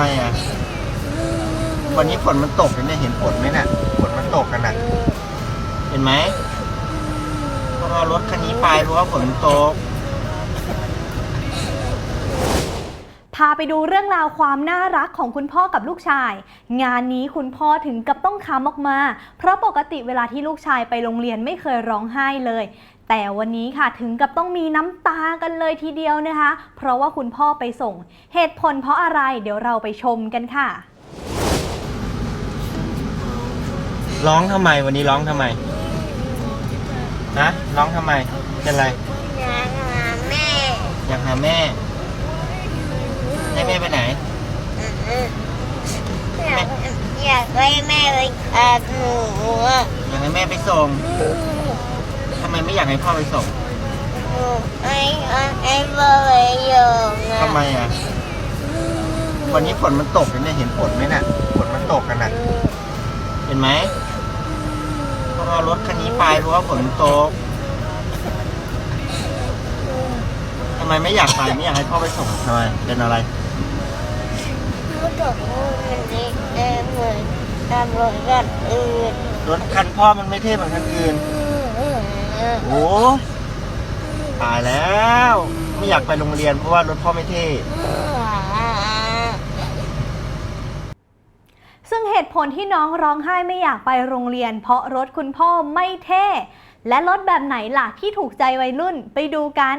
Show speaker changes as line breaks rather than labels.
ไมอะ วันนี้ฝนมันตกเนี่ยเห็นฝนไหมน่ะฝนมันตกกันน่ะ เห็นไหมเพราะว่ารถคันนี้ไปราะว่าฝนมันตก
พาไปดูเรื่องราวความน่ารักของคุณพ่อกับลูกชาย งานนี้คุณพ่อถึงกับต้องคำออกมา เพราะปกติเวลาที่ลูกชายไปโรงเรียนไม่เคยร้องไห้เลย แต่วันนี้ค่ะถึงกับต้องมีน้ำตากันเลยทีเดียวนะคะ เพราะว่าคุณพ่อไปส่ง เหตุผลเพราะอะไรเดี๋ยวเราไปชมกันค่ะ
ร้องทำไมวันนี้ร้องทำไมฮะร้องทำไมเป็นไร
อยากหาแม่
อยากหาแม่ให้แม่ไปไหน
อยากอยากให้แม่ไปอาบหนูอะ
อยากให้แม่ไปส่ง ทำไมไม่อยากให้พ่อไปส่ง
หนูไอ้ไอ้พ่อไปโยงอะ
ทำไมอะ วันนี้ฝนมันตกเนี่ยเห็นฝนไหมน่ะฝนมันตกกันน่ะ เห็นไหมเพราะว่ารถคันนี้ไปเพราะว่าฝนมันตกทำไมไม่อยากไปไม่อยากให้พ่อไปส่งทำไมเป็นอะไร
พูดกับพูดมันนี่เออเหมือนตำรวจกันอื่น
รถคันพ่อมันไม่เท่เหมือนคันอื่น โอ้ตายแล้ว ไม่อยากไปโรงเรียนเพราะว่ารถพ่อไม่เท่
ซึ่งเหตุผลที่น้องร้องไห้ไม่อยากไปโรงเรียน เพราะรถคุณพ่อไม่เท่ และรถแบบไหนล่ะที่ถูกใจวัยรุ่นไปดูกัน